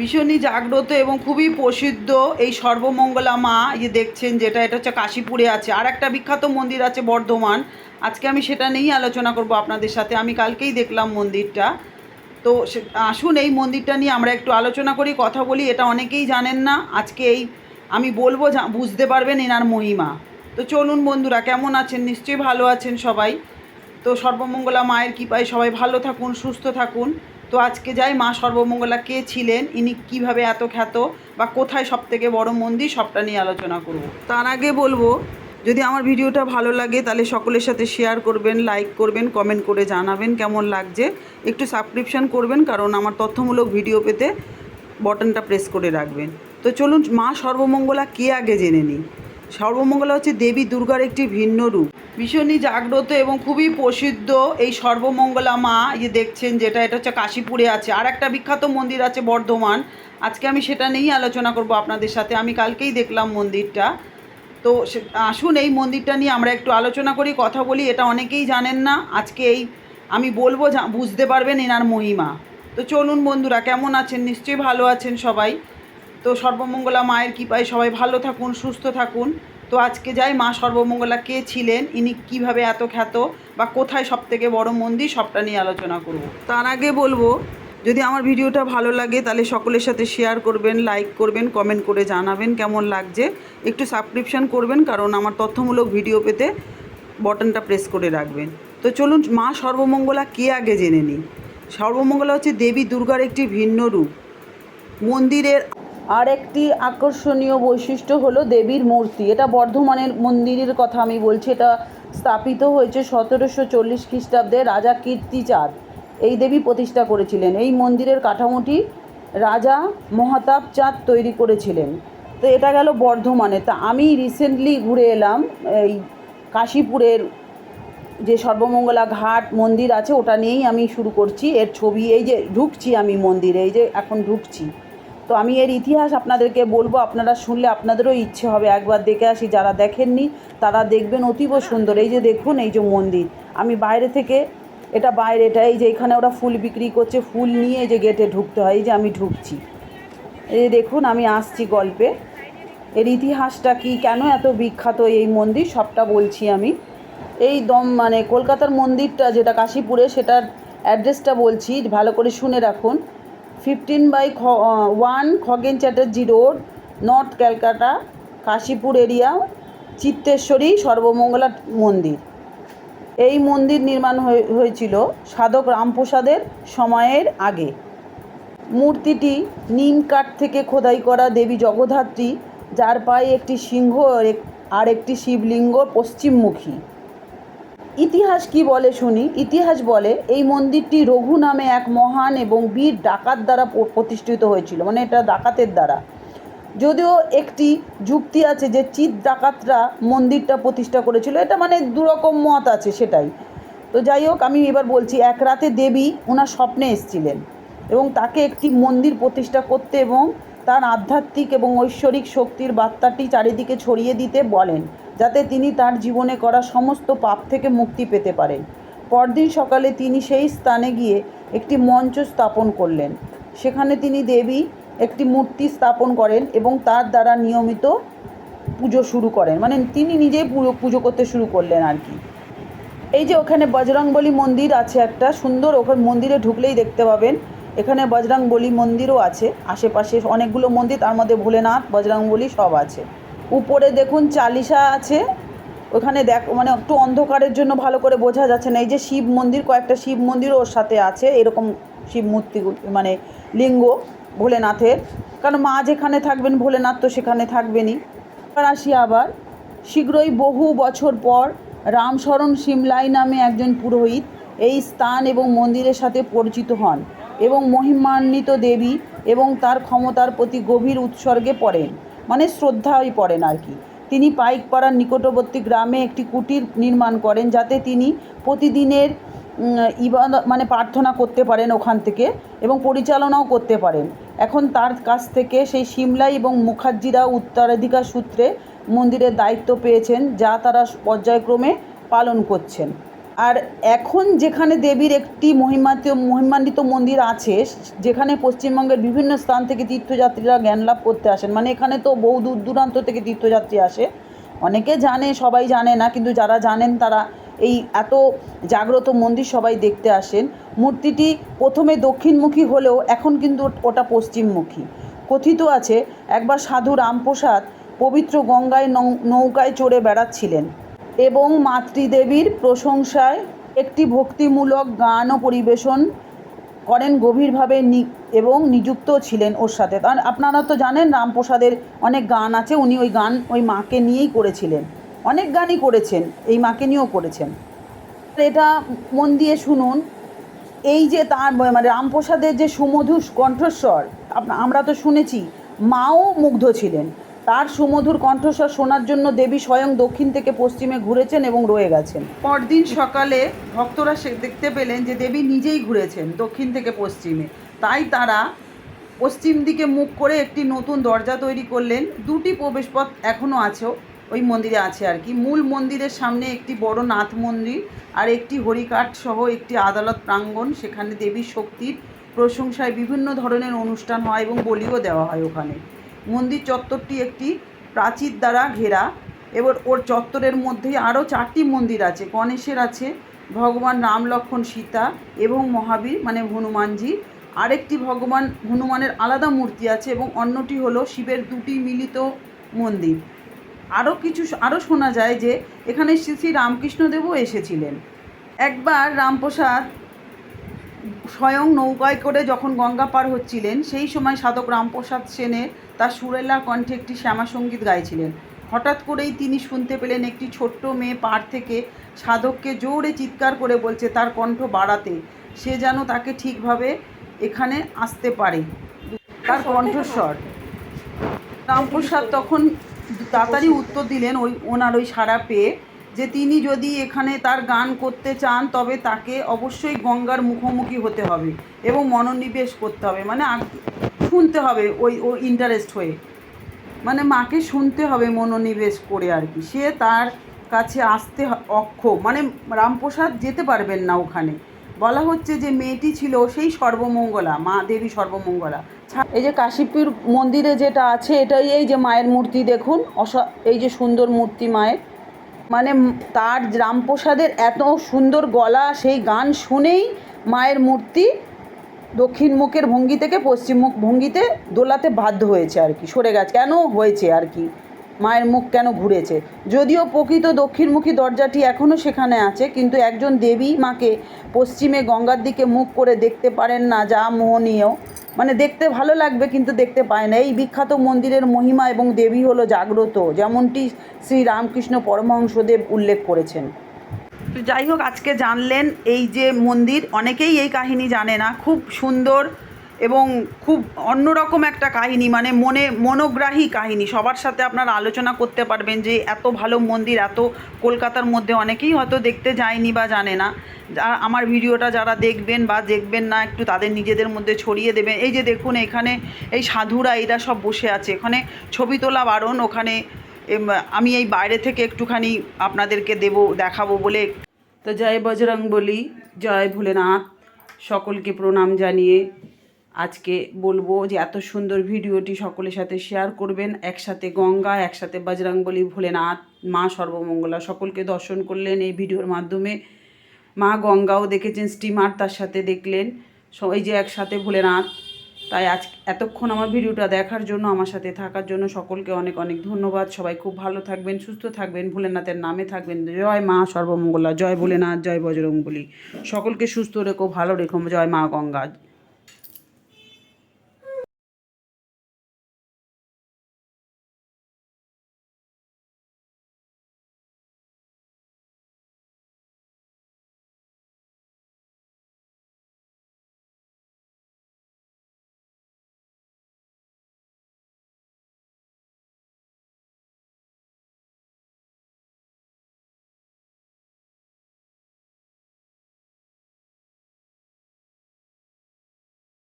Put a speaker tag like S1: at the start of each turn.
S1: ভীষণই জাগ্রত এবং খুবই প্রসিদ্ধ এই সর্বমঙ্গলা মা যে দেখছেন যেটা, এটা হচ্ছে কাশীপুরে আছে। আর একটা বিখ্যাত মন্দির আছে বর্ধমান। আজকে আমি সেটা নিয়েই আলোচনা করব আপনাদের সাথে। আমি কালকেই দেখলাম মন্দিরটা। তো আসুন এই মন্দিরটা নিয়ে আমরা একটু আলোচনা করি, কথা বলি। এটা অনেকেই জানেন না। আজকে এই, আমি বলব বুঝতে পারবেন এনার মহিমা। তো চলুন বন্ধুরা, কেমন আছেন? নিশ্চয়ই ভালো আছেন সবাই। তো সর্বমঙ্গলা মায়ের কৃপায় সবাই ভালো থাকুন, সুস্থ থাকুন। তো আজকে যাই মা সর্বমঙ্গলা কে ছিলেন, ইনি কীভাবে এত খ্যাত বা কোথায় সব থেকে বড় মন্দির সবটা নিয়ে আলোচনা করব। তার আগে বলব, যদি আমার ভিডিওটা ভালো লাগে তাহলে সকলের সাথে শেয়ার করবেন লাইক করবেন কমেন্ট করে জানাবেন কেমন লাগছে। একটু সাবস্ক্রিপশন করবেন কারণ আমার তথ্যমূলক ভিডিও পেতে বটনটা প্রেস করে রাখবেন। তো চলুন মা সর্বমঙ্গলা কে আগে জেনে নিই? সর্বমঙ্গলা হচ্ছে দেবী দুর্গার একটি ভিন্ন রূপ। ভীষণই জাগ্রত এবং খুবই প্রসিদ্ধ এই সর্বমঙ্গলা মা যে দেখছেন যেটা, এটা হচ্ছে কাশীপুরে আছে। আর একটা বিখ্যাত মন্দির আছে বর্ধমান। আজকে আমি সেটা নিয়েই আলোচনা করব আপনাদের সাথে। আমি কালকেই দেখলাম মন্দিরটা। তো আসুন এই মন্দিরটা নিয়ে আমরা একটু আলোচনা করি, কথা বলি। এটা অনেকেই জানেন না। আজকে এই, আমি বলব বুঝতে পারবেন এনার মহিমা। তো চলুন বন্ধুরা, কেমন আছেন? নিশ্চয়ই ভালো আছেন সবাই। তো সর্বমঙ্গলা মায়ের কৃপায় সবাই ভালো থাকুন, সুস্থ থাকুন। তো আজকে যাই মা সর্বমঙ্গলা কে ছিলেন, ইনি কীভাবে এত খ্যাত বা কোথায় সব থেকে বড় মন্দির, সবটা নিয়ে আলোচনা করব। তার আগে বলব, যদি আমার ভিডিওটা ভালো লাগে তাহলে সকলের সাথে শেয়ার করবেন লাইক করবেন কমেন্ট করে জানাবেন কেমন লাগছে। একটু সাবস্ক্রিপশন করবেন কারণ আমার তথ্যমূলক ভিডিও পেতে বটনটা প্রেস করে রাখবেন। তো চলুন, মা সর্বমঙ্গলা কে আগে জেনে নিই? সর্বমঙ্গলা হচ্ছে দেবী দুর্গার একটি ভিন্ন রূপ। মন্দিরের আর একটি আকর্ষণীয় বৈশিষ্ট্য হলো দেবীর মূর্তি। এটা বর্ধমানের মন্দিরের কথা আমি বলছি। এটা স্থাপিত হয়েছে সতেরোশো চল্লিশ খ্রিস্টাব্দে রাজা কীর্তিচাঁদ। এই দেবী প্রতিষ্ঠা করেছিলেন। এই মন্দিরের কাঠামোটি রাজা মহাতাব চাঁদ তৈরি করেছিলেন। তো এটা গেল বর্ধমানে। তা আমি রিসেন্টলি ঘুরে এলাম, এই কাশীপুরের যে সর্বমঙ্গলা ঘাট মন্দির আছে, ওটা নিয়েই আমি শুরু করছি। এর ছবি, এই যে ঢুকছি আমি মন্দিরে, এই যে এখন ঢুকছি। তো আমি এর ইতিহাস আপনাদেরকে বলব, আপনারা শুনলে আপনাদেরও ইচ্ছে হবে। একবার দেখে আসি, যারা দেখেননি, তারা দেখবেন অতীব সুন্দর। এই যে দেখুন, এই যে মন্দির। আমি বাইরে থেকে, এটা বাইরে, এটা এই যে এখানে ওরা ফুল বিক্রি করছে, ফুল নিয়ে যে গেটে ঢুকতে হয়, এই যে আমি ঢুকছি। এই দেখুন, আমি আসছি গল্পে। এর ইতিহাসটা কি, কেন এত বিখ্যাত এই মন্দির, সবটা বলছি আমি। এই দম মানে কলকাতার মন্দিরটা, যেটা কাশীপুরে, সেটার অ্যাড্রেসটা বলছি, ভালো করে শুনে রাখুন। ফিফটিন বাই খ one Khagen Chatterjee road north Calcutta Kashipur area Chitteshwari Sarvamangala মন্দির এই মন্দির নির্মাণ হয়ে- হয়েছিল সাধক রামপ্রসাদের সময়ের আগে। মূর্তিটি নিম কাঠ থেকে খোদাই করা দেবী জগদ্ধাত্রী, যার পায়ে একটি সিংহ আর একটি শিবলিঙ্গ পশ্চিমমুখী। ইতিহাস কি বলে শুনি? ইতিহাস বলে এই মন্দিরটি রঘু নামে এক মহান এবং বীর ডাকাত দ্বারা প্রতিষ্ঠিত হয়েছিল। মানে এটা ডাকাতের দ্বারা। যদিও একটি যুক্তি আছে যে চিত ডাকাতরা মন্দিরটা প্রতিষ্ঠা করেছিল। এটা মানে দুরকম মত আছে সেটাই। তো যাই হোক, আমি এবার বলছি, এক রাতে দেবী ওনার স্বপ্নে এসেছিলেন এবং তাকে একটি মন্দির প্রতিষ্ঠা করতে এবং তার আধ্যাত্মিক এবং ঐশ্বরিক শক্তির বার্তাটি চারিদিকে ছড়িয়ে দিতে বলেন। যাতে তিনি তার জীবনে করা সমস্ত পাপ থেকে মুক্তি পেতে পারেন। পরদিন সকালে তিনি সেই স্থানে গিয়ে একটি মঞ্চ স্থাপন করলেন। সেখানে তিনি দেবী একটি মূর্তি স্থাপন করেন এবং তার দ্বারা নিয়মিত পুজো শুরু করেন। মানে তিনি নিজেই পুজো পুজো করতে শুরু করলেন আর কি। এই যে ওখানে বজরংবলী মন্দির আছে একটা, সুন্দর ওখানে মন্দিরে ঢুকলেই দেখতে পাবেন। এখানে বজরংবলী মন্দিরও আছে, আশেপাশে অনেকগুলো মন্দির, তার মধ্যে ভোলেনাথ, বজরংবলী সব আছে। উপরে দেখুন চালিশা আছে। ওখানে দেখ মানে একটু অন্ধকারের জন্য ভালো করে বোঝা যাচ্ছে না। এই যে শিব মন্দির, কয়েকটা শিব মন্দির ওর সাথে আছে, এরকম শিব মূর্তি মানে লিঙ্গ ভোলেনাথের। কারণ মা যেখানে থাকবেন, ভোলেনাথ তো সেখানে থাকবেনই। এবার আসি আবার। শীঘ্রই বহু বছর পর রামশরণ সিমলাই নামে একজন পুরোহিত এই স্থান এবং মন্দিরের সাথে পরিচিত হন এবং মহিমান্বিত দেবী এবং তার ক্ষমতার প্রতি গভীর উৎসর্গে পড়েন। মানে শ্রদ্ধাই পড়েন আর কি। তিনি পাইকপাড়ার নিকটবর্তী গ্রামে একটি কুটির নির্মাণ করেন যাতে তিনি প্রতিদিনের ইবাদ মানে প্রার্থনা করতে পারেন ওখান থেকে এবং পরিচালনাও করতে পারেন। এখন তার কাছ থেকে সেই সিমলাই এবং মুখার্জিরা উত্তরাধিকার সূত্রে মন্দিরের দায়িত্ব পেয়েছেন যা তারা পর্যায়ক্রমে পালন করছেন। আর এখন যেখানে দেবীর একটি মহিমান্বিত মহিমান্বিত মন্দির আছে, যেখানে পশ্চিমবঙ্গের বিভিন্ন স্থান থেকে তীর্থযাত্রীরা জ্ঞান লাভ করতে আসেন। মানে এখানে তো বহু দূর দূরান্ত থেকে তীর্থযাত্রী আসে। অনেকে জানে, সবাই জানে না, কিন্তু যারা জানেন তারা এই এত জাগ্রত মন্দির সবাই দেখতে আসেন। মূর্তিটি প্রথমে দক্ষিণমুখী হলেও এখন কিন্তু ওটা পশ্চিমমুখী। কথিত আছে, একবার সাধু রামপ্রসাদ পবিত্র গঙ্গায় নৌকায় চড়ে বেড়াচ্ছিলেন। এবং মাতৃদেবীর প্রশংসায় একটি ভক্তিমূলক গানও পরিবেশন করেন গভীরভাবে এবং নিযুক্ত ছিলেন ওর সাথে। কারণ আপনারা তো জানেন রামপ্রসাদের অনেক গান আছে, উনি ওই গান ওই মাকে নিয়েই করেছিলেন। অনেক গানই করেছেন, এই মাকে নিয়েও করেছেন। এটা মন দিয়ে শুনুন, এই যে তার মানে রামপ্রসাদের যে সুমধুর কণ্ঠস্বর আমরা তো শুনেছি, মাও মুগ্ধ ছিলেন। তার সুমধুর কণ্ঠস্বর শোনার জন্য দেবী স্বয়ং দক্ষিণ থেকে পশ্চিমে ঘুরেছেন এবং রয়ে গেছেন। পরদিন সকালে ভক্তরা সে দেখতে পেলেন যে দেবী নিজেই ঘুরেছেন দক্ষিণ থেকে পশ্চিমে। তাই তারা পশ্চিম দিকে মুখ করে একটি নতুন দরজা তৈরি করলেন। দুটি প্রবেশপথ এখনও আছে, ওই মন্দিরে আছে আর কি। মূল মন্দিরের সামনে একটি বড় নাথ মন্দির আর একটি হরিকাঠ সহ একটি আদালত প্রাঙ্গণ। সেখানে দেবীর শক্তির প্রশংসায় বিভিন্ন ধরনের অনুষ্ঠান হয় এবং বলিও দেওয়া হয় ওখানে। মন্দির চত্বরটি একটি প্রাচীর দ্বারা ঘেরা। এবার ওর চত্বরের মধ্যেই আরও চারটি মন্দির আছে। গণেশের আছে, ভগবান রাম লক্ষ্মণ সীতা এবং মহাবীর মানে হনুমানজি। আরেকটি ভগবান, হনুমানের আলাদা মূর্তি আছে এবং অন্যটি হলো শিবের দুটি মিলিত মন্দির। আরও কিছু, আরও শোনা যায় যে এখানে শ্রী শ্রী রামকৃষ্ণদেবও এসেছিলেন। একবার রামপ্রসাদ স্বয়ং নৌকায় করে যখন গঙ্গা পার হচ্ছিলেন, সেই সময় সাধক রামপ্রসাদ সেনের তার সুরেলা কণ্ঠে একটি শ্যামাসঙ্গীত গাইছিলেন। হঠাৎ করেই তিনি শুনতে পেলেন একটি ছোট্ট মেয়ে পাড় থেকে সাধককে জোরে চিৎকার করে বলছে, তার কণ্ঠ বাড়াতে, সে যেন তাকে ঠিকভাবে এখানে আসতে পারে। তার কণ্ঠস্বর। রামপ্রসাদ তখন তাড়াতাড়ি উত্তর দিলেন, ওই, ওনার ওই সাড়া পেয়ে যে তিনি যদি এখানে তার গান করতে চান, তবে তাকে অবশ্যই গঙ্গার মুখোমুখি হতে হবে এবং মনোনিবেশ করতে হবে। মানে শুনতে হবে ওই ও ইন্টারেস্ট হয়ে। মানে মাকে শুনতে হবে মনোনিবেশ করে আর কি। সে তার কাছে আসতে অক্ষ মানে রামপ্রসাদ যেতে পারবেন না ওখানে। বলা হচ্ছে যে মেয়েটি ছিল সেই সর্বমঙ্গলা, মা দেবী সর্বমঙ্গলা। এই যে কাশীপুর মন্দিরে যেটা আছে, এটাই এই যে মায়ের মূর্তি দেখুন। অসা এই যে সুন্দর মূর্তি মায়ের। মানে তার রামপ্রসাদের এত সুন্দর গলা, সেই গান শুনেই মায়ের মূর্তি দক্ষিণ মুখের ভঙ্গি থেকে পশ্চিম মুখ ভঙ্গিতে দোলাতে বাধ্য হয়েছে আর কি, সরে গেছে। কেন হয়েছে আর কি? মায়ের মুখ কেন ঘুরেছে? যদিও প্রকৃত দক্ষিণমুখী দরজাটি এখনও সেখানে আছে, কিন্তু একজন দেবী মাকে পশ্চিমে গঙ্গার দিকে মুখ করে দেখতে পারেন না যা মোহনীয়। মানে দেখতে ভালো লাগবে কিন্তু দেখতে পায় না। এই বিখ্যাত মন্দিরের মহিমা এবং দেবী হলো জাগ্রত, যেমনটি শ্রী রামকৃষ্ণ পরমহংসদেব উল্লেখ করেছেন। যাই হোক, আজকে জানলেন এই যে মন্দির, অনেকেই এই কাহিনী জানে না। খুব সুন্দর এবং খুব অন্যরকম একটা কাহিনী মানে মনে, মনোগ্রাহী কাহিনী। সবার সাথে আপনারা আলোচনা করতে পারবেন যে এত ভালো মন্দির, এত কলকাতার মধ্যে অনেকেই হয়তো দেখতে যায়নি বা জানে না। আমার ভিডিওটা যারা দেখবেন বা দেখবেন না, একটু তাদের নিজেদের মধ্যে ছড়িয়ে দেবেন। এই যে দেখুন, এখানে এই সাধুরা, এরা সব বসে আছে। এখানে ছবি তোলা বারণ, ওখানে আমি এই বাইরে থেকে একটুখানি আপনাদেরকে দেব, দেখাবো বলে তো জয় বজরং বলি, জয় ভোলেনাথ। সকলকে প্রণাম জানিয়ে আজকে বলব যে এত সুন্দর ভিডিওটি সকলের সাথে শেয়ার করবেন। একসাথে গঙ্গা, একসাথে বজরং বলি, ভোলেনাথ, মা সর্বমঙ্গলা সকলকে দর্শন করলেন এই ভিডিওর মাধ্যমে। মা গঙ্গাও দেখেছেন, স্টিমার তার সাথে দেখলেন। সবাই যে একসাথে ভোলেনাথ, তাই আজ, এতক্ষণ আমার ভিডিওটা দেখার জন্য, আমার সাথে থাকার জন্য সকলকে অনেক অনেক ধন্যবাদ। সবাই খুব ভালো থাকবেন, সুস্থ থাকবেন, ভোলেনাথের নামে থাকবেন। জয় মা সর্বমঙ্গলা, জয় ভোলেনাথ, জয় বজরং বলি। সকলকে সুস্থ রেখো, ভালো রেখো, জয় মা গঙ্গা।